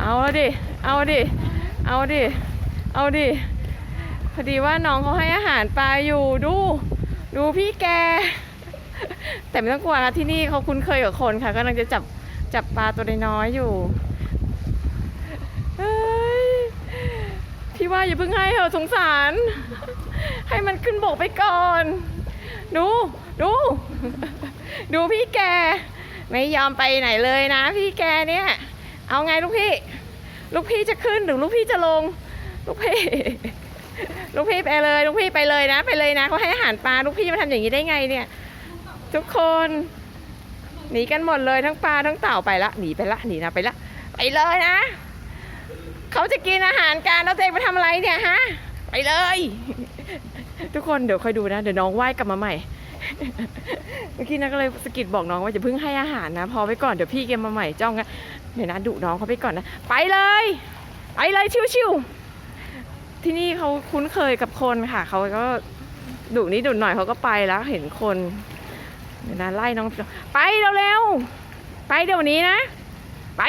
เอาดิ เอาดิ เอาดิ เอาดิ พอดีว่าน้องเขาให้อาหารปลาอยู่ ดู ดูพี่แก แต่ไม่ต้องกลัวค่ะที่นี่เขาคุ้นเคยกับคนค่ะกำลังจะจับจับปลาตัวน้อยๆอยู่พี่ว่าอย่าเพิ่งให้เหอะสงสาร ให้มันขึ้นบกไปก่อน ดู ดู ดูพี่แก ไม่ยอมไปไหนเลยนะพี่แกเนี่ย เอาไงลูกพี่ ลูกพี่จะขึ้นหรือลูกพี่จะลง ลูกพี่ ลูกพี่ไปเลย ลูกพี่ไปเลยนะ ไปเลยนะเขาให้อาหารปลาลูกพี่มาทำอย่างนี้ได้ไงเนี่ย ทุกคนหนีกันหมดเลยทั้งปลาทั้งเต่าไปละหนีไปละหนีนะไปละไปเลยนะเขาจะกินอาหารกันแล้วเองไปทำอะไรเนี่ยฮะไปเลย ทุกคนเดี๋ยวคอยดูนะ เดี๋ยวน้องว่ายกลับมาใหม่เมื่อกี้นะก็เลยสกิดบอกน้องว่าจะเพิ่งให้อาหารนะ พอไว้ก่อนเดี๋ยวพี่เกมมาใหม่จ้องกัน เดี๋ยวนะดุน้องเขาไปก่อนนะ ไปเลย ไปเลยชิวๆที่นี่เขาคุ้นเคยกับคนค่ะ เขาก็ดุนิดดุหน่อยเขาก็ไปแล้วเห็นคนเดี๋ยวนะไล่น้องไปเร็วๆไปเดี๋ยวนี้นะ ไป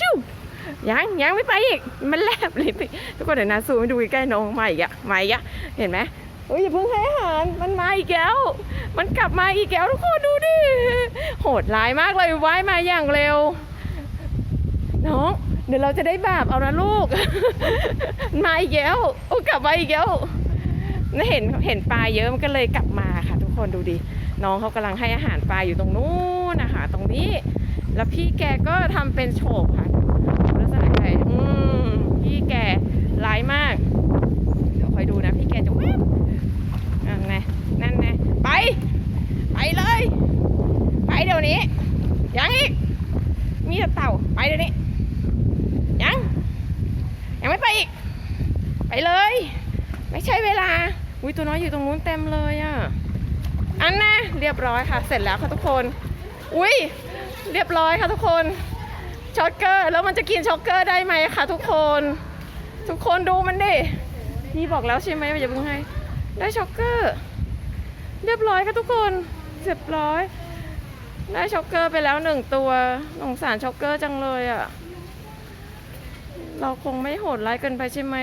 ชิวๆยังยังไม่ไปอีกมันแลบเลยทุกคนเดี๋ยวนะซูมดูใกล้น้องมาอีกอะมาอีกอะเห็นไหมเฮ้ยอย่าเพิ่งให้อาหารมันมาอีกแล้ว มันกลับมาอีกแล้วทุกคนดูดิโหดร้ายมากเลยว่ายมาอย่างเร็ว เดี๋ยวเราจะได้แบบเอานะลูก มาอีกแล้วโอ้กลับมาอีกแล้วน่าเห็นเห็นปลาเยอะมันก็เลยกลับมาค่ะ ทุกคนดูดิน้องเขากำลังให้อาหารปลาอยู่ตรงนู้นนะคะตรงนี้ แล้วพี่แกก็ทำเป็นโฉบค่ะลักษณะไงอืมพี่แกร้ายมาก เดี๋ยวคอยดูนะ พี่แกจะแวบนั่นไงนั่นไงไป ไปเลย ไปเดี๋ยวนี้ ยังอีก มีแต่เต่า ไปเดี๋ยวนี้ ยัง ยังไม่ไป อีก ไปเลย ไม่ใช่เวลา อุ้ยตัวน้อยอยู่ตรงนู้นเต็มเลยอะ อันนะเรียบร้อยค่ะ เสร็จแล้วค่ะทุกคน อุ้ยเรียบร้อยค่ะทุกคนช็อกเกอร์แล้วมันจะกินช็อกเกอร์ได้ไหมคะทุกคน ทุกคนดูมันดิพี่บอกแล้วใช่ไหมว่าอย่าเพิ่งให้ ได้ช็อกเกอร์ เรียบร้อยค่ะทุกคนเรียบร้อย ได้ช็อกเกอร์ไปแล้วหนึ่งตัวสงสารช็อกเกอร์จังเลยอะ่ะ เราคงไม่โหดร้ายเกินไปใช่ไหม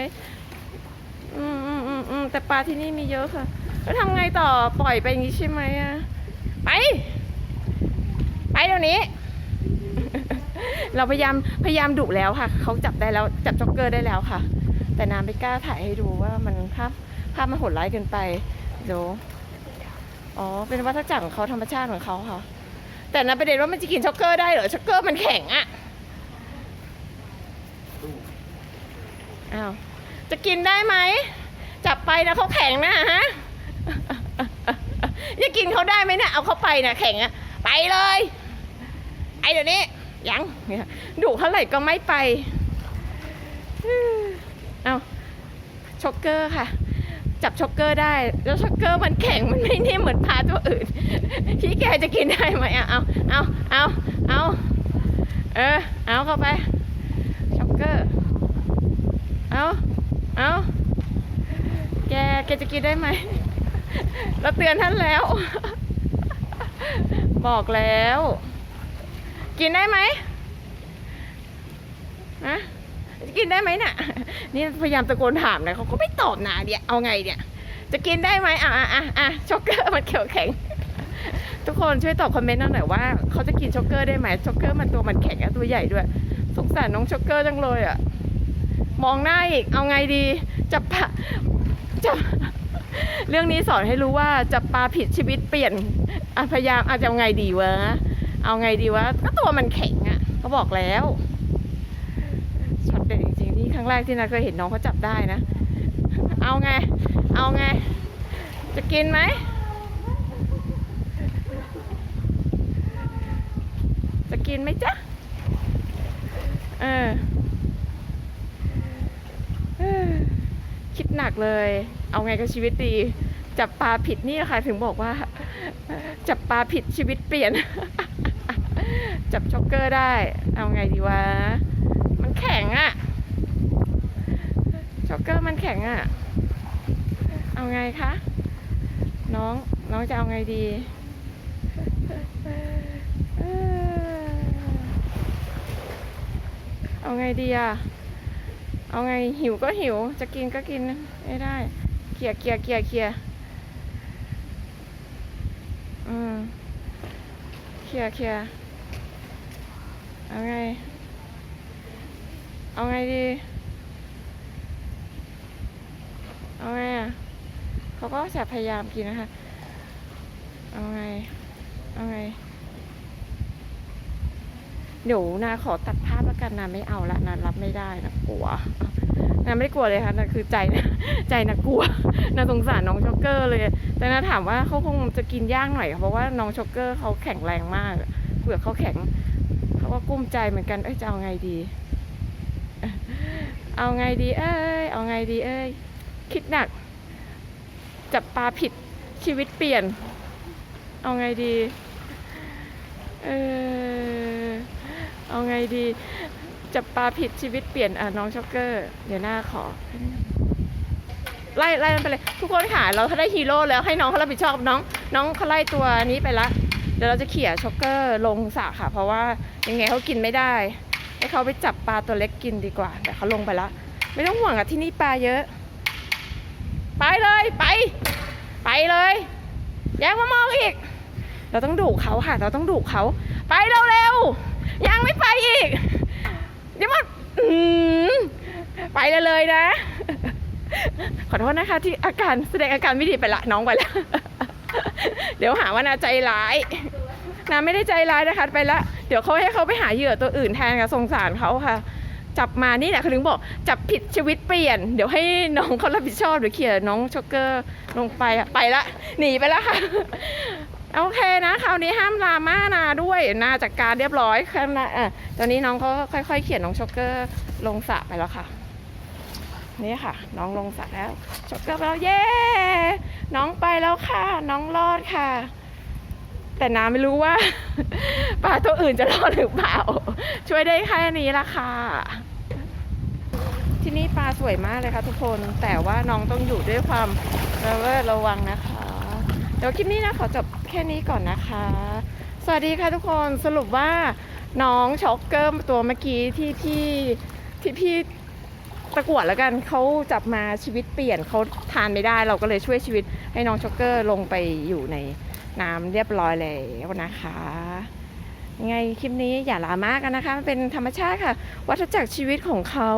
อืมอืมอืมอืมแต่ปลาที่นี่มีเยอะค่ะ แล้วทำไงต่อปล่อยไปอย่างนี้ใช่ไหมอะไป ไปเดี๋ยวนี้ เราพยายามพยายามดุแล้วค่ะ เขาจับได้แล้วจับจ็อกเกอร์ได้แล้วค่ะ แต่น้ำไม่กล้าถ่ายให้ดูว่ามันภาพภาพมันโหดร้ายเกินไปเดี๋ยวอ๋อ เป็นวัฏจักรของเขาธรรมชาติของเขาค่ะ แต่นะประเด็นว่ามันจะกินช็อกเกอร์ได้เหรอช็อกเกอร์มันแข็งอะ อ้าวจะกินได้ไหม จับไปนะเขาแข็งนะฮะจะกินเขาได้ไหมเนี่ยเอาเขาไปนะแข็งอะไปเลย ไอเดี๋ยวนี้ยังดุเท่าไหร่ก็ไม่ไปเอาช็อกเกอร์ค่ะ จับช็อกเกอร์ได้ แล้วช็อกเกอร์มันแข็งมันไม่นิ่มเหมือนปลาตัวอื่นพี่แกจะกินได้ไหมอะเอาเอาเอาเอาเออเอาเข้าไปช็อกเกอร์ เอาเอาแก แกจะกินได้ไหม เราเตือนท่านแล้ว บอกแล้ว กินได้ไหมฮะจะกินได้ไหมน่ะ นี่พยายามตะโกนถามนะเขาก็ไม่ตอบนะเดี๋ยเอาไงเนี่ย จะกินได้ไหมอะอะอะอะช็อกเกอร์มันเขียวแข็ง ทุกคนช่วยตอบคอมเมนต์หน่อยว่าเขาจะกินช็อกเกอร์ได้ไหมช็อกเกอร์มันตัวมันแข็งอะตัวใหญ่ด้วย สงสารน้องช็อกเกอร์จังเลยอะ มองหน้าอีก เอาไงดี จับปลาจับ เรื่องนี้สอนให้รู้ว่าจับปลาผิดชีวิตเปลี่ยนพยายามอาจจะเอาไงดีวะ เอาไงดีวะ ก็ตัวมันแข็งอะ่ะเขาบอกแล้วช็อตเด็ดจริงๆนี่ครั้งแรกที่นาเคยเห็นน้องเขาจับได้นะ เอาไง เอาไง จะกินไหมจะกินไหมจ๊ะ เอออักเลย เอาไงกับชีวิตดี จับปลาผิดนี่ค่ะ ถึงบอกว่า จับปลาผิดชีวิตเปลี่ยน จับช็อกเกอร์ได้ เอาไงดีวะ มันแข็งอะช็อกเกอร์มันแข็งอะเอาไงคะ น้องน้องจะเอาไงดีเอาไงดีอะ เอาไงหิวก็หิว จะกินก็กินไม่ได้เคลียร์เคลียร์เคลียร์เคลียร์อืมเคลียร์เคลียร์เอาไง เอาไงดี เอาไงอะเขาก็จะพยายามกินนะคะ เอาไง เอาไง เดี๋ยวนาขอตัดภาพแล้วกันนาไม่เอาละนารับไม่ได้นะกลัวนาไม่กลัวเลยค่ะนาคือใจนะใจนากลัวนาสงสารน้องช็อกเกอร์เลย แต่นาถามว่าเขาคงจะกินยากหน่อยเพราะว่าน้องช็อกเกอร์เขาแข็งแรงมากเปลือกเขาแข็งเขาก็กุ้มใจเหมือนกันเอ้ยจะเอาไงดี เอาไงดี เอ้ยเอาไงดีเอ้ยคิดหนัก จับปลาผิดชีวิตเปลี่ยน เอาไงดี เออ เอาไงดี จับปลาผิดชีวิตเปลี่ยนอะน้องช็อกเกอร์ เดี๋ยวหน้าขอ ไล่ไล่มันไปเลย ทุกคนค่ะเราถ้าได้ฮีโร่แล้วให้น้องเขารับผิดชอบน้อง น้องเขาไล่ตัวนี้ไปละ เดี๋ยวเราจะเขี่ยช็อกเกอร์ลงสระค่ะ เพราะว่ายังไงเขากินไม่ได้ ให้เขาไปจับปลาตัวเล็กกินดีกว่า แต่เขาลงไปละ ไม่ต้องห่วงอะที่นี่ปลาเยอะ ไปเลยไป ไปเลยแยังมามองอีก เราต้องดุเขาค่ะ เราต้องดุเขา ไปเร็วๆ ยังไม่ไปอีก เดี๋ยวมันไปเลยเลยนะ ขอโทษนะคะที่อาการแสดงอาการไม่ดีไปละน้องไปละเดี๋ยวหาว่านาใจร้ายนาไม่ได้ใจร้ายนะคะไปละ เดี๋ยวเขาให้เขาไปหาเหยื่อตัวอื่นแทนค่ะสงสารเขาค่ะ จับมานี่แหละเขาถึงบอกจับผิดชีวิตเปลี่ยน เดี๋ยวให้น้องเขารับผิดชอบเดี๋ยวเขี่ยน้องช็อกเกอร์ลงไปอะไปละหนีไปแล้วค่ะ โอเคนะคราวนี้ห้ามดราม่านาด้วยนาจัดการเรียบร้อยค่ะนะอะตอนนี้น้องเขาค่อย ๆ เขียนน้องช็อกเกอร์ลงสระไปแล้วค่ะ นี่ค่ะ น้องลงสระแล้วช็อกเกอร์ไปแล้วเย้น้องไปแล้วค่ะ น้องรอดค่ะ แต่น้าไม่รู้ว่าปลาตัวอื่นจะรอดหรือเปล่า ช่วยได้แค่นี้ละค่ะที่นี่ปลาสวยมากเลยค่ะทุกคนแต่ว่าน้องต้องอยู่ด้วยความระเวดระวังนะคะ เดี๋ยวคลิปนี้นะขอจบ แค่นี้ก่อนนะคะ สวัสดีค่ะทุกคนสรุปว่าน้องช็อกเกอร์ตัวเมื่อกี้ที่พี่ที่พี่ตะกวดแล้วกันเขาจับมาชีวิตเปลี่ยนเขาทานไม่ได้เราก็เลยช่วยชีวิตให้น้องช็อกเกอร์ลงไปอยู่ในน้ำเรียบร้อยแล้วนะคะยังไงคลิปนี้อย่าลามากกันนะคะมันเป็นธรรมชาติค่ะ วัฏจักรชีวิตของเขา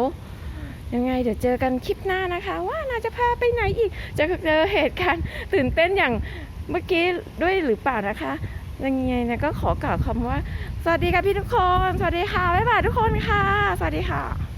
ยังไงเดี๋ยวเจอกันคลิปหน้านะคะ ว่าน่าจะพาไปไหนอีกจะเจอเหตุการณ์ตื่นเต้นอย่าง เมื่อกี้ด้วยหรือเปล่านะคะยังไงเนี่ยก็ขอกล่าวคำว่า สวัสดีค่ะพี่ทุกคน สวัสดีค่ะบ๊ายบายทุกคนค่ะ สวัสดีค่ะ